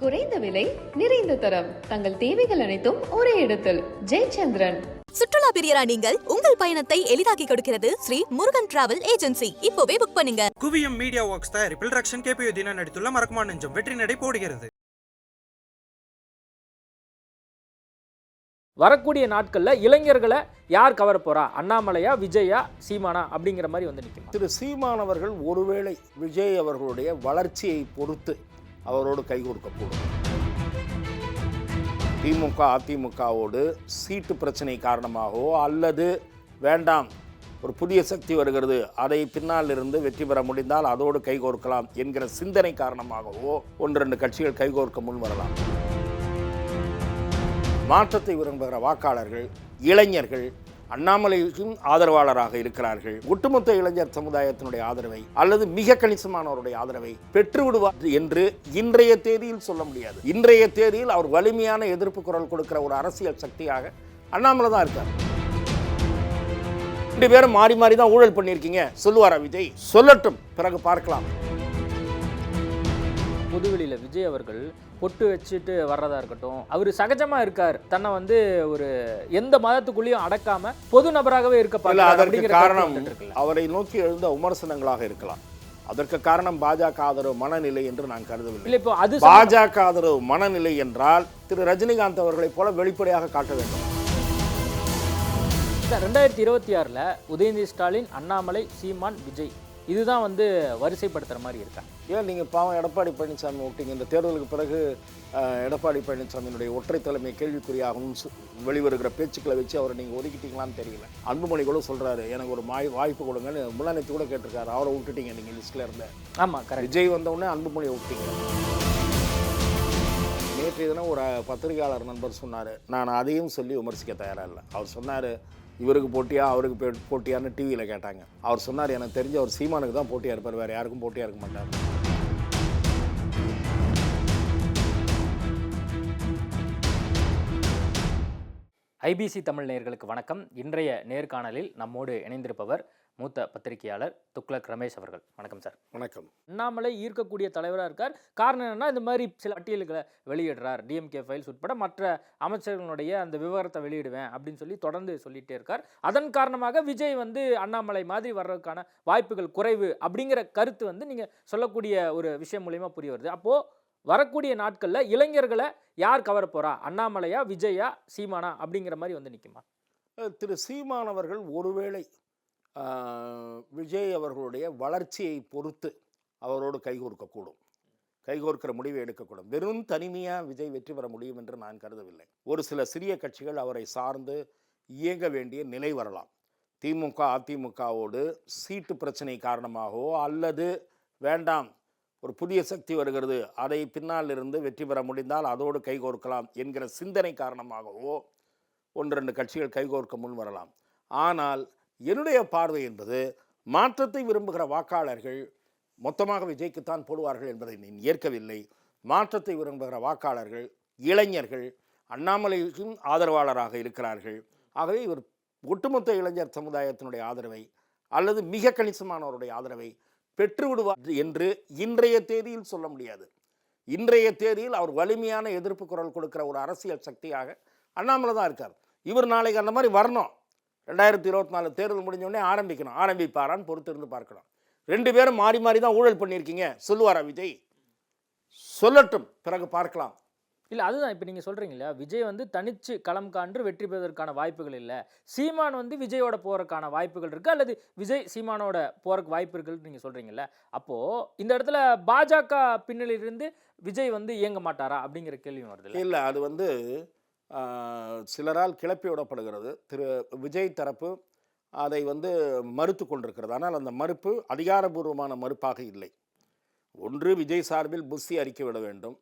குறைந்த விலை நிறைந்த தரம். தங்கள் தேவைகள் அனைத்தும் ஒரே இடத்தில். ஜெயச்சந்திரன். சுற்றுலா பிரியரா நீங்கள் உங்கள் பயணத்தை எளிதாக்கி கொடுக்கிறது ஸ்ரீ முருகன் டிராவல் ஏஜென்சி. இப்போவே புக் பண்ணுங்க. குவியம் மீடியா ஒர்க்ஸ் தயாரிப்பில் ரக்ஷன் கேபியோ தினா நடித்துள்ள மறக்குமா நெஞ்சம் வெற்றி நடை போடுகிறது. வரக்கூடிய நாட்களில் இளைஞர்களை யார் கவர போறா? அண்ணாமலையா விஜயா சீமானா அப்படிங்கிற மாதிரி வந்து நிற்கும் திரு சீமானவர்கள் ஒருவேளை விஜய் அவர்களுடைய வளர்ச்சியை பொறுத்து அவரோடு கைகோர்க்கக்கூடும் திமுக அதிமுகவோடு சீட்டு பிரச்சனை காரணமாகவோ அல்லது வேண்டாம் ஒரு புதிய சக்தி வருகிறது அதை பின்னால் இருந்து வெற்றி பெற முடிந்தால் அதோடு கைகோர்க்கலாம் என்கிற சிந்தனை காரணமாகவோ ஒன்று ரெண்டு கட்சிகள் கைகோர்க்க முன் வரலாம். மாற்றத்தை விரும்புகிற வாக்காளர்கள் இளைஞர்கள் அண்ணாமலைக்கும் ஆதரவாளராக இருக்கிறார்கள். ஒட்டுமொத்த இளைஞர் சமுதாயத்தினுடைய ஆதரவை அல்லது மிக கணிசமானவருடைய ஆதரவை பெற்று விடுவார் என்று இன்றைய தேதியில் சொல்ல முடியாது. இன்றைய தேதியில் அவர் வலிமையான எதிர்ப்பு குரல் கொடுக்கிற ஒரு அரசியல் சக்தியாக அண்ணாமலை தான் இருக்கார். ரெண்டு பேரும் மாறி மாறி தான் ஊழல் பண்ணியிருக்கீங்க. சொல்லுவாரா விஜய்? சொல்லட்டும். பிறகு பார்க்கலாம். பொதுவெளியில் விஜய் அவர்கள் பொட்டு வச்சுட்டு வர்றதா இருக்கட்டும். அவர் சகஜமா இருக்கார். தன்னை வந்து ஒரு எந்த மதத்துக்குள்ளேயும் அடக்காம பொது நபராகவே இருக்க அதற்கு கருத்து காரணம். அவரை நோக்கி எழுந்த விமர்சனங்களாக இருக்கலாம். அதற்கு காரணம் பாஜக ஆதரவு மனநிலை என்று நான் கருதவில்லை. இப்போ அது பாஜக ஆதரவு மனநிலை என்றால் திரு ரஜினிகாந்த் அவர்களைப் போல வெளிப்படையாக காட்ட வேண்டும். ரெண்டாயிரத்தி இருபத்தி ஆறுல உதயநிதி ஸ்டாலின் அண்ணாமலை சீமான் விஜய் இதுதான் வந்து வரிசைப்படுத்துற மாதிரி இருக்கா? ஏன் நீங்கள் பாவம் எடப்பாடி பழனிசாமி விட்டீங்க? இந்த தேர்தலுக்கு பிறகு எடப்பாடி பழனிசாமியினுடைய ஒற்றை தலைமை கேள்விக்குறியாகவும் வெளிவருகிற பேச்சுக்களை வச்சு அவரை நீங்கள் ஒதுக்கிட்டீங்களான்னு தெரியல. அன்புமணி கூட சொல்கிறாரு எனக்கு ஒரு மாய் வாய்ப்பு கொடுங்கன்னு முன்னாடி கூட கேட்டிருக்காரு. அவரை விட்டுட்டீங்க நீங்கள் லிஸ்ட்டில் இருந்த. ஆமா கரெக்ட் விஜய் வந்த உடனே அன்புமணியை விட்டீங்க. நேற்றைய தினம் ஒரு பத்திரிகையாளர் நண்பர் சொன்னார். நான் அதையும் சொல்லி விமர்சிக்க தயாராக இல்லை. அவர் சொன்னார் இவருக்கு போட்டியா அவருக்கு பே- போட்டியான்னு டிவியில் கேட்டாங்க. அவர் சொன்னார் எனக்கு தெரிஞ்ச அவர் சீமானுக்கு தான் போட்டியாக இருப்பார். வேறு யாருக்கும் போட்டியாக இருக்க மாட்டார். ஐபிசி தமிழ் நேர்களுக்கு வணக்கம். இன்றைய நேர்காணலில் நம்மோடு இணைந்திருப்பவர் மூத்த பத்திரிகையாளர் துக்ளக் ரமேஷ் அவர்கள். வணக்கம் சார். வணக்கம். அண்ணாமலை ஈர்க்கக்கூடிய தலைவராக இருக்கார். காரணம் என்னன்னா இந்த மாதிரி சில பட்டியல்களை வெளியிடுறார். டிஎம்கே ஃபைல்ஸ் உட்பட மற்ற அமைச்சர்களுடைய அந்த விவரத்தை வெளியிடுவேன் அப்படின்னு சொல்லி தொடர்ந்து சொல்லிட்டே இருக்கார். அதன் காரணமாக விஜய் வந்து அண்ணாமலை மாதிரி வர்றதுக்கான வாய்ப்புகள் குறைவு அப்படிங்கிற கருத்து வந்து நீங்கள் சொல்லக்கூடிய ஒரு விஷயம் மூலியமா புரிய வருது. அப்போது வரக்கூடிய நாட்களில் இளைஞர்களை யார் கவர போறா? அண்ணாமலையா விஜயா சீமானா அப்படிங்கிற மாதிரி வந்து நிற்குமா திரு சீமான் அவர்கள் ஒருவேளை விஜய் அவர்களுடைய வளர்ச்சியை பொறுத்து அவரோடு கைகோர்க்கக்கூடும் கைகோர்க்கிற முடிவை எடுக்கக்கூடும். வெறும் தனிமையாக விஜய் வெற்றி பெற முடியும் என்று நான் கருதவில்லை. ஒரு சில சிறிய கட்சிகள் அவரை சார்ந்து இயங்க வேண்டிய நிலை வரலாம். திமுக அதிமுகவோடு சீட்டு பிரச்சனை காரணமாகவோ அல்லது வேண்டாம் ஒரு புதிய சக்தி வருகிறது அதை பின்னால் இருந்து வெற்றி பெற முடிந்தால் அதோடு கைகோர்க்கலாம் என்கிற சிந்தனை காரணமாகவோ ஒன்று ரெண்டு கட்சிகள் கைகோர்க்க முன் வரலாம். ஆனால் என்னுடைய பார்வை என்பது மாற்றத்தை விரும்புகிற வாக்காளர்கள் மொத்தமாக விஜய்க்குத்தான் போடுவார்கள் என்பதை நான் ஏற்கவில்லை. மாற்றத்தை விரும்புகிற வாக்காளர்கள் இளைஞர்கள் அண்ணாமலைக்கும் ஆதரவாளராக இருக்கிறார்கள். ஆகவே இவர் ஒட்டுமொத்த இளைஞர் சமுதாயத்தினுடைய ஆதரவை அல்லது மிக கணிசமானவருடைய ஆதரவை பெற்று விடுவார் என்று இன்றைய தேதியில் சொல்ல முடியாது. இன்றைய தேதியில் அவர் வலிமையான எதிர்ப்பு குரல் கொடுக்கிற ஒரு அரசியல் சக்தியாக அண்ணாமலை தான் இருக்கார். இவர் நாளைக்கு அந்த மாதிரி வரணும். ரெண்டாயிரத்தி இருபத்தி நாலு தேர்தல் முடிஞ்ச உடனே ஆரம்பிக்கணும். ஆரம்பிப்பாரான்னு பொறுத்திருந்து பார்க்கணும். ரெண்டு பேரும் மாறி மாறி தான் ஊழல் பண்ணியிருக்கீங்க சொல்லுவாரா விஜய்? சொல்லட்டும் பிறகு பார்க்கலாம். இல்லை அதுதான் இப்போ நீங்கள் சொல்கிறீங்க இல்லையா? விஜய் வந்து தனிச்சு களம் கான்று வெற்றி பெறுவதற்கான வாய்ப்புகள் இல்லை. சீமான் வந்து விஜயோட போகிறதுக்கான வாய்ப்புகள் இருக்குது அல்லது விஜய் சீமானோட போகிறக்கு வாய்ப்பு இருக்குன்னு நீங்கள் சொல்கிறீங்கல்ல அப்போது இந்த இடத்துல பாஜக பின்னணியிலிருந்து விஜய் வந்து இயங்க மாட்டாரா அப்படிங்கிற கேள்வியும் வருது இல்லை அது வந்து சிலரால் கிளப்பி விடப்படுகிறது. திரு விஜய் தரப்பு அதை வந்து மறுத்து கொண்டிருக்கிறது. ஆனால் அந்த மறுப்பு அதிகாரபூர்வமான மறுப்பாக இல்லை. ஒன்று விஜய் சார்பில் புஸ்தி அறிக்கை விட வேண்டும்.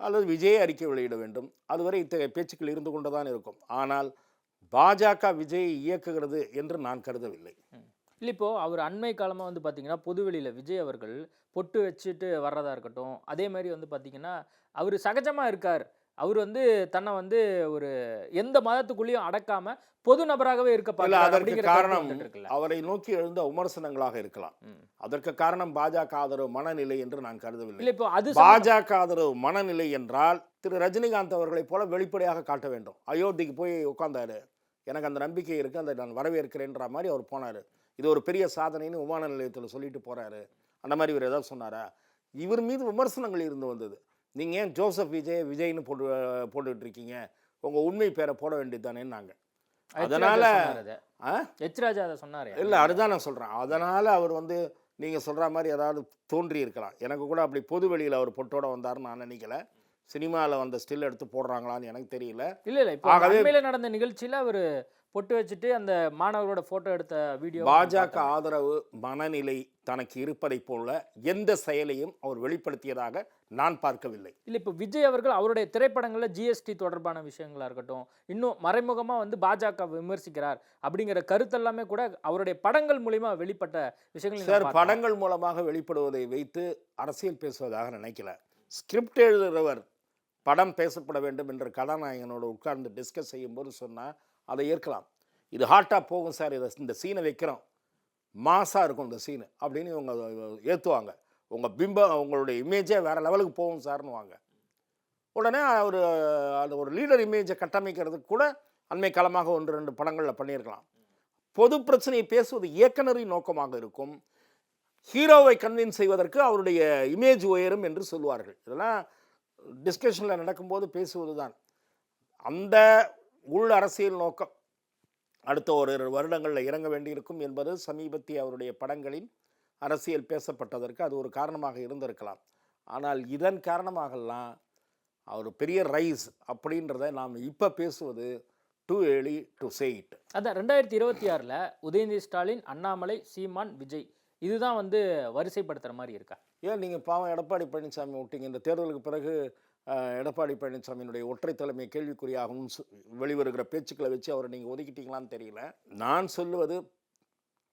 அல்லது விஜய் அறிக்கை வெளியிட வேண்டும். அதுவரை இத்தகைய பேச்சுக்கள் இருந்து கொண்டு தான் இருக்கும். ஆனால் பாஜக விஜயை இயக்குகிறது என்று நான் கருதவில்லை. இல்லை இப்போது அவர் அண்மை காலமாக வந்து பார்த்திங்கன்னா பொதுவெளியில் விஜய் அவர்கள் பொட்டு வச்சுட்டு வர்றதா இருக்கட்டும் அதே மாதிரி வந்து பார்த்திங்கன்னா அவர் சகஜமாக இருக்கார். அவர் வந்து தன்னை வந்து ஒரு எந்த மதத்துக்குள்ளேயும் அடக்காம பொது நபராகவே இருக்க பார்க்கிறார் அதற்கு காரணம். அவரை நோக்கி எழுந்த விமர்சனங்களாக இருக்கலாம். அதற்கு காரணம் பாஜக ஆதரவு மனநிலை என்று நான் கருதவில்லை. இல்ல இப்போ அது பாஜக ஆதரவு மனநிலை என்றால் திரு ரஜினிகாந்த் அவர்களைப் போல வெளிப்படையாக காட்ட வேண்டும். அயோத்திக்கு போய் உட்கார்ந்தாரு. எனக்கு அந்த நம்பிக்கை இருக்கு அதை நான் வரவேற்கிறேன்ற மாதிரி அவர் போனாரு. இது ஒரு பெரிய சாதனைன்னு விமான நிலையத்தில் சொல்லிட்டு போறாரு. அந்த மாதிரி இவர் ஏதாவது சொன்னாரா? இவர் மீது விமர்சனங்கள் இருந்து வந்தது. நீங்க ஏன் ஜோசப் விஜய் விஜய்னு போட்டு போட்டுட்டு இருக்கீங்க உங்க உண்மை பேரை போட வேண்டியதுதானேன்னு நாங்க எச் அதனால ராஜா சொன்னாரு அதை. சொன்னாரு. இல்லை அதுதான் நான் சொல்கிறேன் அதனால் அவர் வந்து நீங்கள் சொல்கிற மாதிரி ஏதாவது தோன்றி இருக்கலாம் எனக்கு கூட அப்படி பொது வெளியில் அவர் பொட்டோட வந்தாருன்னு நான் நினைக்கல. சினிமாவில் வந்த ஸ்டில் எடுத்து போடுறாங்களான்னு எனக்கு தெரியல. இல்ல இல்ல இப்போ அண்மையில நடந்த நிகழ்ச்சியில அவர் பொட்டு வச்சுட்டு அந்த மாணவர்களோட போட்டோ எடுத்த வீடியோ பாஜக ஆதரவு மனநிலை தனக்கு இருப்பதைப் போல எந்த செயலையும் அவர் வெளிப்படுத்தியதாக நான் பார்க்கவில்லை. இல்ல இப்போ விஜய் அவர்கள் அவருடைய திரைப்படங்கள்ல ஜிஎஸ்டி தொடர்பான விஷயங்களா இருக்கட்டும் இன்னும் மறைமுகமா வந்து பாஜக விமர்சிக்கிறார் அப்படிங்கிற கருத்தெல்லாமே கூட அவருடைய படங்கள் மூலியமா வெளிப்பட்ட விஷயங்கள் சார். படங்கள் மூலமாக வெளிப்படுவதை வைத்து அரசியல் பேசுவதாக நினைக்கல. ஸ்கிரிப்ட் எழுதுகிறவர் படம் பேசப்பட வேண்டும் என்ற கதாநாயகனோட உட்கார்ந்து டிஸ்கஸ் செய்யும்போது சொன்னால் அதை ஏற்கலாம். இது ஹாட்டாக போகும் சார் இதை இந்த சீனை வைக்கிறோம். மாசாக இருக்கும் இந்த சீனு அப்படின்னு இவங்க ஏற்றுவாங்க உங்கள் பிம்பம் உங்களுடைய இமேஜே வேறு லெவலுக்கு போகும் சார்னு வாங்க உடனே அவர் அந்த ஒரு லீடர் இமேஜை கட்டமைக்கிறதுக்கு கூட அண்மை காலமாக ஒன்று ரெண்டு படங்களில் பண்ணியிருக்கலாம். பொது பிரச்சனையை பேசுவது இயக்குனரின் நோக்கமாக இருக்கும். ஹீரோவை கன்வின்ஸ் செய்வதற்கு அவருடைய இமேஜ் உயரும் என்று சொல்வார்கள் இதெல்லாம் டிஸ்கஷனில் நடக்கும்போது பேசுவது தான் அந்த உள் அரசியல் நோக்கம் அடுத்த ஒரு வருடங்களில் இறங்க வேண்டியிருக்கும் என்பது சமீபத்திய அவருடைய படங்களின் அரசியல் பேசப்பட்டதற்கு அது ஒரு காரணமாக இருந்திருக்கலாம். ஆனால் இதன் காரணமாகலாம் அவர் பெரிய ரைஸ் அப்படின்றத நாம் இப்போ பேசுவது too early to say it அதான் ரெண்டாயிரத்தி இருபத்தி ஆறில் உதயநிதி ஸ்டாலின் அண்ணாமலை சீமான் விஜய் இதுதான் வந்து வரிசைப்படுத்துற மாதிரி இருக்கா? ஏன் நீங்கள் பாவம் எடப்பாடி பழனிசாமி விட்டீங்க? இந்த தேர்தலுக்கு பிறகு எடப்பாடி பழனிசாமியினுடைய ஒற்றை தலைமை கேள்விக்குறியாகவும் வெளிவருகிற பேச்சுக்களை வச்சு அவரை நீங்கள் ஒதுக்கிட்டீங்களான்னு தெரியல. நான் சொல்லுவது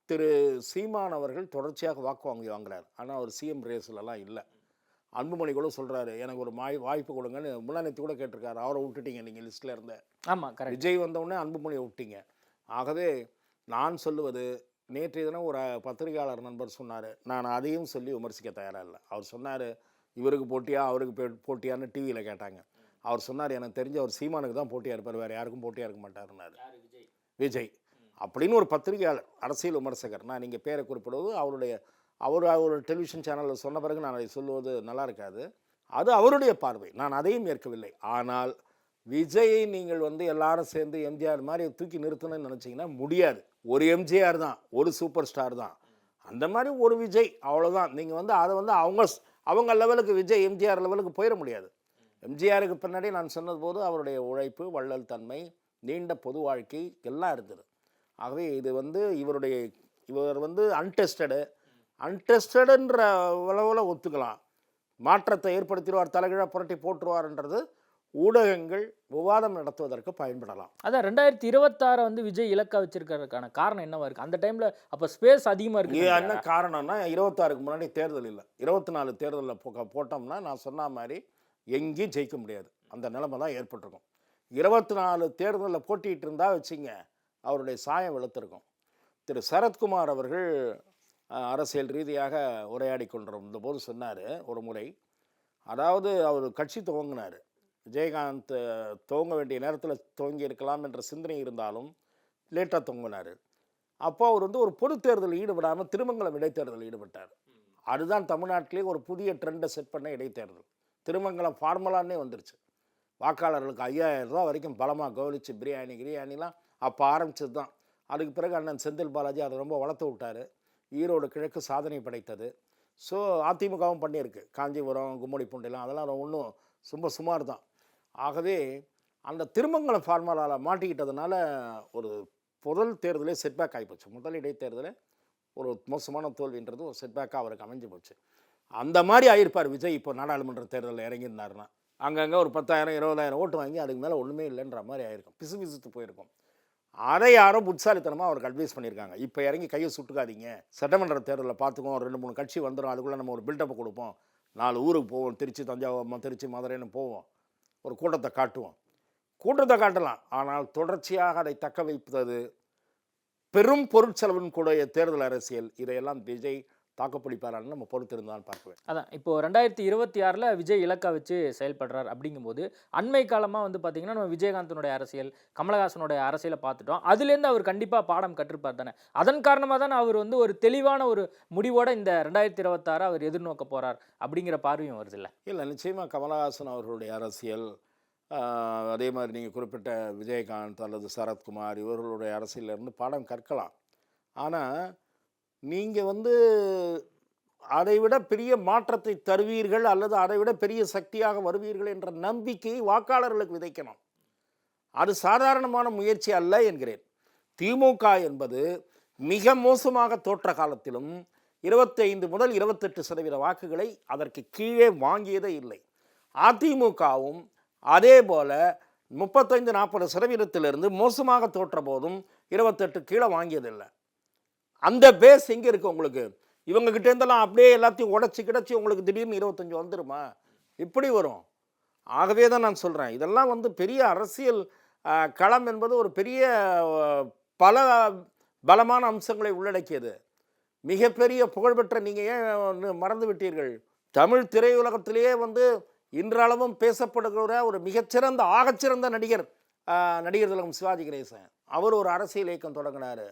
திரு சீமான் அவர்கள் தொடர்ச்சியாக வாக்கு வாங்கி வாங்குறாரு. ஆனால் அவர் சிஎம் ரேஸ்லலாம் இல்லை. அன்புமணி கூட சொல்கிறாரு எனக்கு ஒரு வாய் வாய்ப்பு கொடுங்கன்னு. முன்னாடி கூட கேட்டிருக்காரு அவரை விட்டுட்டீங்க நீங்கள் லிஸ்ட்டில் இருந்த. ஆமா கரெக்ட். விஜய் வந்தவுடனே அன்புமணியை விட்டீங்க. ஆகவே நான் சொல்லுவது நேற்றைய தினம் ஒரு பத்திரிகையாளர் நண்பர் சொன்னார். நான் அதையும் சொல்லி விமர்சிக்க தயாராக இல்லை அவர் சொன்னார் இவருக்கு போட்டியா அவருக்கு போட்டியான்னு டிவியில் கேட்டாங்க. அவர் சொன்னார் எனக்கு தெரிஞ்ச அவர் சீமானுக்கு தான் போட்டியாக இருப்பார் வேறு யாருக்கும் போட்டியாக இருக்க மாட்டாருன்னாரு. விஜய். அப்படின்னு ஒரு பத்திரிகையாளர் அரசியல் விமர்சகர் நான் நீங்கள் பேரை குறிப்பிடுவது அவருடைய அவர் ஒரு டெலிவிஷன் சேனலில் சொன்ன பிறகு நான் அதை சொல்லுவது நல்லா இருக்காது. அது அவருடைய பார்வை. நான் அதையும் ஏற்கவில்லை. ஆனால் விஜயை நீங்கள் வந்து எல்லாரும் சேர்ந்து எம்ஜிஆர் மாதிரி தூக்கி நிறுத்தணும்னு நினச்சிங்கன்னா முடியாது. ஒரு எம்ஜிஆர் தான் ஒரு சூப்பர் ஸ்டார் தான். அந்த மாதிரி ஒரு விஜய் அவ்வளோதான் நீங்கள் வந்து அதை வந்து அவங்க அவங்க லெவலுக்கு விஜய் எம்ஜிஆர் லெவலுக்கு போயிட முடியாது. எம்ஜிஆருக்கு பின்னாடி நான் சொன்னது போது அவருடைய உழைப்பு வள்ளல் தன்மை நீண்ட பொது வாழ்க்கை எல்லாம் இருந்தது. ஆகவே இது வந்து இவருடைய இவர் வந்து அன்டெஸ்டடு அன்டெஸ்டடுன்ற அளவில் ஒத்துக்கலாம். மாற்றத்தை ஏற்படுத்திடுவார் தலைகீழாக புரட்டி போட்டுருவார்ன்றது ஊடகங்கள் விவாதம் நடத்துவதற்கு பயன்படலாம். அதான் ரெண்டாயிரத்தி இருபத்தாறை வந்து விஜய் இலக்கா வச்சிருக்கிறதுக்கான காரணம் என்னவா இருக்கு? அந்த டைம்ல அப்ப ஸ்பேஸ் அதிகமா இது இருக்கு என்ன காரணம்னா இருபத்தாறுக்கு முன்னாடி தேர்தல் இல்லை. இருபத்தி நாலு தேர்தலில் போ போட்டோம்னா நான் சொன்ன மாதிரி எங்கேயும் ஜெயிக்க முடியாது. அந்த நிலைமை தான் ஏற்பட்டிருக்கும். இருபத்தி நாலு தேர்தலில் போட்டிட்டு இருந்தா வச்சிங்க அவருடைய சாயம் வெளுத்திருக்கும். திரு. சரத்குமார் அவர்கள் அரசியல் ரீதியாக உரையாடி கொண்டிருந்த போது சொன்னார் ஒரு முறை. அதாவது அவர் கட்சி துவங்கினார். விஜயகாந்த் துவங்க வேண்டிய நேரத்தில் துவங்கி இருக்கலாம் என்ற சிந்தனை இருந்தாலும் லேட்டாக துவங்கினார். அப்போ அவர் வந்து ஒரு பொது தேர்தலில் ஈடுபடாமல் திருமங்கலம் இடைத்தேர்தலில் ஈடுபட்டார். அதுதான் தமிழ்நாட்டிலேயே ஒரு புதிய ட்ரெண்டை செட் பண்ண இடைத்தேர்தல். திருமங்கலம் ஃபார்முலான்னே வந்துருச்சு. வாக்காளர்களுக்கு ஐயாயிரம் ரூபா வரைக்கும் பலமாக கவனித்து பிரியாணி கிரியாணிலாம் அப்போ ஆரம்பிச்சது தான் அதுக்கு பிறகு அண்ணன் செந்தில் பாலாஜி அதை ரொம்ப வளர்த்து விட்டார். ஈரோடு கிழக்கு சாதனை படைத்தது. ஸோ அதிமுகவும் பண்ணியிருக்கு. காஞ்சிபுரம் கும்முடி பூண்டிலாம் அதெல்லாம் ஒன்றும் ரொம்ப சுமார் தான் ஆகவே அந்த திருமங்கலம் ஃபார்முலாவில் மாட்டிக்கிட்டதுனால ஒரு முதல் தேர்தலே செட்பேக் ஆகிப்போச்சு முதல் இடைத்தேர்தலே ஒரு மோசமான தோல்வின்றது ஒரு செட்பேக்காக அவருக்கு அமைஞ்சு போச்சு. அந்த மாதிரி ஆயிருப்பார் விஜய் இப்போ நாடாளுமன்ற தேர்தலில் இறங்கியிருந்தாருன்னா. அங்கங்கே ஒரு பத்தாயிரம் இருபதாயிரம் ஓட்டு வாங்கி அதுக்கு மேலே ஒன்றுமே இல்லைன்ற மாதிரி ஆயிருக்கும். பிசு பிசுத்து போயிருக்கும். அதை யாரோ புட்சாலித்தனமாக அவருக்கு அட்வைஸ் பண்ணியிருக்காங்க. இப்போ இறங்கி கையை சுட்டுக்காதீங்க. சட்டமன்ற தேர்தலில் பார்த்துக்குவோம். ரெண்டு மூணு கட்சி வந்துடும் அதுக்குள்ளே நம்ம ஒரு பில்டப் கொடுப்போம். நாலு ஊருக்கு போவோம். திருச்சி தஞ்சாவூர் திருச்சி மதுரைன்னு போவோம். ஒரு கூட்டத்தை காட்டுவோம். கூட்டத்தை காட்டலாம். ஆனால் தொடர்ச்சியாக அதை தக்க வைப்பது பெரும் பொருட்செலவின் கூடிய தேர்தல் அரசியல். இதையெல்லாம் விஜய் தாக்குப்பிடிப்பாரான்னு நம்ம பொறுத்திருந்தான் பார்க்க வேண்டும். அதான். இப்போ ரெண்டாயிரத்தி இருபத்தி ஆறில் விஜய் இலக்கா வச்சு செயல்படுறார் அப்படிங்கும்போது அண்மை காலமாக வந்து பார்த்தீங்கன்னா நம்ம விஜயகாந்தனுடைய அரசியல் கமலஹாசனுடைய அரசியலை பார்த்துட்டோம். அதுலேருந்து அவர் கண்டிப்பாக பாடம் கற்றுப்பார் தானே. அதன் காரணமாக தானே அவர் வந்து ஒரு தெளிவான ஒரு முடிவோட இந்த ரெண்டாயிரத்தி இருபத்தாறு அவர் எதிர்நோக்க போகிறார் அப்படிங்கிற பார்வையும் வருது இல்லை? இல்லை நிச்சயமாக கமலஹாசன் அவர்களுடைய அரசியல் அதே மாதிரி நீங்கள் குறிப்பிட்ட விஜயகாந்த் அல்லது சரத்குமார் இவர்களுடைய அரசியலிருந்து பாடம் கற்கலாம். ஆனால் நீங்கள் வந்து அதை விட பெரிய மாற்றத்தை தருவீர்கள் அல்லது அதைவிட பெரிய சக்தியாக வருவீர்கள் என்ற நம்பிக்கையை வாக்காளர்களுக்கு விதைக்கணும். அது சாதாரணமான முயற்சி அல்ல என்கிறேன். திமுக என்பது மிக மோசமாக தோற்ற காலத்திலும் இருபத்தைந்து முதல் இருபத்தெட்டு சதவீத வாக்குகளை அதற்கு கீழே வாங்கியதே இல்லை. அதிமுகவும் அதே போல் முப்பத்தைந்து நாற்பது சதவீதத்திலிருந்து மோசமாக தோற்ற போதும் இருபத்தெட்டு கீழே வாங்கியதில்லை. அந்த பேஸ் எங்கே இருக்குது உங்களுக்கு? இவங்க இருந்தெல்லாம் அப்படியே எல்லாத்தையும் உடச்சி கிடச்சி உங்களுக்கு திடீர்னு இருபத்தஞ்சு வந்துருமா? இப்படி வரும். ஆகவே தான் நான் சொல்கிறேன் இதெல்லாம் வந்து பெரிய அரசியல் களம் என்பது ஒரு பெரிய பல பலமான அம்சங்களை உள்ளடக்கியது. மிகப்பெரிய புகழ்பெற்ற நீங்கள் ஏன் மறந்து விட்டீர்கள்? தமிழ் திரையுலகத்திலேயே வந்து இன்றளவும் பேசப்படுகிற ஒரு மிகச்சிறந்த ஆகச்சிறந்த நடிகர் நடிகர் திலகம் சிவாஜி கணேசன். அவர் ஒரு அரசியல் இயக்கம் தொடங்கினார்.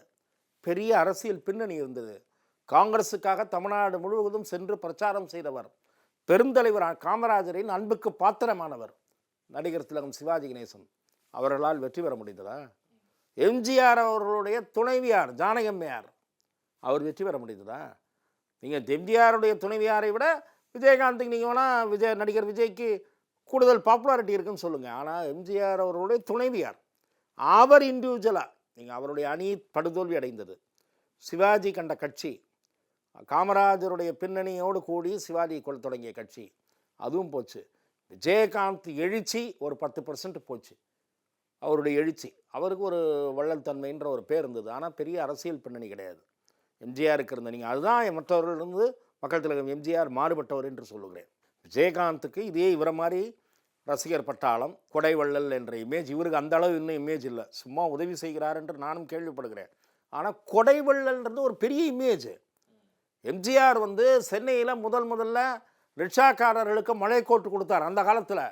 பெரிய அரசியல் பின்னணி இருந்தது. காங்கிரஸுக்காக தமிழ்நாடு முழுவதும் சென்று பிரச்சாரம் செய்தவர். பெருந்தலைவர் காமராஜரின் அன்புக்கு பாத்திரமானவர். நடிகர் திலகம் சிவாஜி கணேசன். அவர்களால் வெற்றி பெற முடிந்ததா? எம்ஜிஆர் அவர்களுடைய துணைவியார் ஜானகம்மையார். அவர் வெற்றி பெற முடிந்ததா? நீங்கள் எம்ஜிஆருடைய துணைவியாரை விட விஜயகாந்துக்கு நீங்கள் வேணால் விஜய் நடிகர் விஜய்க்கு கூடுதல் பாப்புலாரிட்டி இருக்குன்னு சொல்லுங்கள் ஆனால் எம்ஜிஆர் அவர்களுடைய துணைவியார். அவர் இண்டிவிஜுவலாக நீங்கள் அவருடைய அணி படுதோல்வி அடைந்தது. சிவாஜி கண்ட கட்சி காமராஜருடைய பின்னணியோடு கூடி சிவாஜி கொள்ள தொடங்கிய கட்சி அதுவும் போச்சு. விஜயகாந்த் எழுச்சி ஒரு பத்து பர்சன்ட் போச்சு. அவருடைய எழுச்சி. அவருக்கு ஒரு வள்ளல் தன்மைன்ற ஒரு பேர் இருந்தது. ஆனால் பெரிய அரசியல் பின்னணி கிடையாது. எம்ஜிஆருக்கு இருந்த நீங்கள் அதுதான் மற்றவர்களிருந்து மக்கள் திலகம் எம்ஜிஆர் மாறுபட்டவர் என்று சொல்லுகிறேன். விஜயகாந்துக்கு இதே இவரை மாதிரி ரசிகர் பட்டாளம் கொடைவள்ளல் என்ற இமேஜ் இவருக்கு அந்த அளவு இன்னும் இமேஜ் இல்லை. சும்மா உதவி செய்கிறார் என்று நானும் கேள்விப்படுகிறேன். ஆனால் கொடைவள்ளல்ன்றது ஒரு பெரிய இமேஜ் எம்ஜிஆர் வந்து சென்னையில் முதல் முதல்ல ரிக்ஷாக்காரர்களுக்கு மழை கோட்டு கொடுத்தார் அந்த காலத்தில்.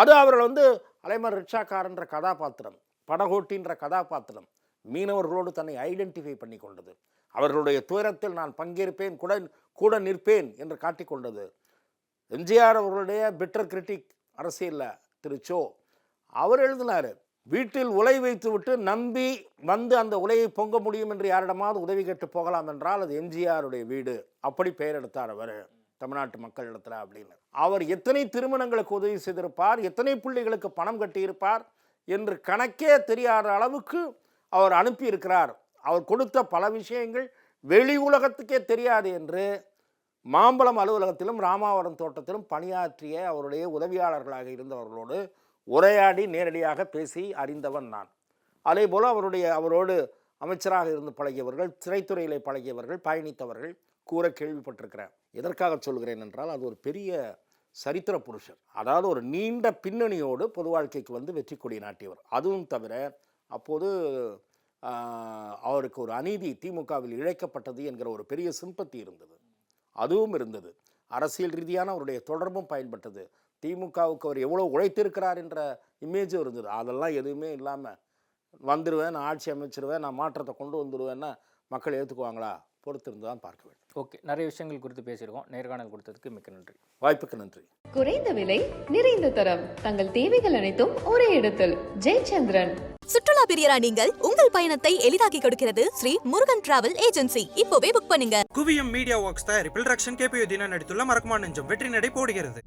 அது அவர்கள் வந்து அலைமர் ரிக்ஷாக்காரன்ற கதாபாத்திரம் படகோட்டின்ற கதாபாத்திரம் மீனவர்களோடு தன்னை ஐடென்டிஃபை பண்ணி கொண்டது. அவர்களுடைய துயரத்தில் நான் பங்கேற்பேன் கூட கூட நிற்பேன் என்று காட்டிக்கொண்டது எம்ஜிஆர் அவர்களுடைய பெட்டர் கிரிட்டிக் அரசியலில் திரு சோ அவர் எழுதினார் வீட்டில் உலை வைத்துவிட்டு நம்பி வந்து அந்த உலையை பொங்க முடியும் என்று யாரிடமாவது உதவி கேட்டு போகலாம் என்றால் அது எம்ஜிஆருடைய வீடு. அப்படி பெயர் எடுத்தார் அவர் தமிழ்நாட்டு மக்களிடத்தில் அப்படின்னு. அவர் எத்தனை திருமணங்களுக்கு உதவி செய்திருப்பார் எத்தனை பிள்ளைகளுக்கு பணம் கட்டியிருப்பார் என்று கணக்கே தெரியாத அளவுக்கு அவர் அனுப்பியிருக்கிறார். அவர் கொடுத்த பல விஷயங்கள் வெளி உலகத்துக்கே தெரியாது என்று மாம்பழம் அலுவலகத்திலும் ராமாவரம் தோட்டத்திலும் பணியாற்றிய அவருடைய உதவியாளர்களாக இருந்தவர்களோடு உரையாடி நேரடியாக பேசி அறிந்தவன் நான். அதே போல் அவருடைய அவரோடு அமைச்சராக இருந்து பழகியவர்கள் திரைத்துறையிலே பழகியவர்கள் பயணித்தவர்கள் கூற கேள்விப்பட்டிருக்கிறேன் எதற்காக சொல்கிறேன் என்றால் அது ஒரு பெரிய சரித்திர புருஷர். அதாவது ஒரு நீண்ட பின்னணியோடு பொது வாழ்க்கைக்கு வந்து வெற்றி கொடி நாட்டியவர். அதுவும் தவிர அப்போது அவருக்கு ஒரு அநீதி திமுகவில் இழைக்கப்பட்டது என்கிற ஒரு பெரிய சிம்பத்தி இருந்தது. அதுவும் இருந்தது. அரசியல் ரீதியான அவருடைய தொடர்பும் பயன்பட்டது. திமுகவுக்கு அவர் எவ்வளோ உழைத்திருக்கிறார் என்ற இமேஜும் இருந்தது. அதெல்லாம் எதுவுமே இல்லாமல் வந்துடுவேன் நான் ஆட்சி அமைச்சிருவேன் நான் மாற்றத்தை கொண்டு வந்துடுவேன்னா மக்கள் ஏற்றுக்குவாங்களா பொறுத்திருந்து தான் பார்க்க வேண்டும். ஓகே. நிறைய விஷயங்கள் குறித்து பேசியிருக்கோம். நேர்காணல் கொடுத்ததுக்கு மிக்க நன்றி. வாய்ப்புக்கு நன்றி. குறைந்த விலை நிறைந்த தரம். தங்கள் தேவைகள் அனைத்தும் ஒரே இடத்தில். ஜெயச்சந்திரன். சுற்றுலா பிரியரா நீங்கள் உங்கள் பயணத்தை எளிதாக்கி கொடுக்கிறது ஸ்ரீ முருகன் டிராவல் ஏஜென்சி. இப்போவே புக் பண்ணுங்க. குவியும் மீடியா ஒர்க்ஸ் தயாரிப்பில் ரக்ஷன் கேபியோ தின நடித்துள்ள மறக்குமா நெஞ்சம் வெற்றி நடை போடுகிறது.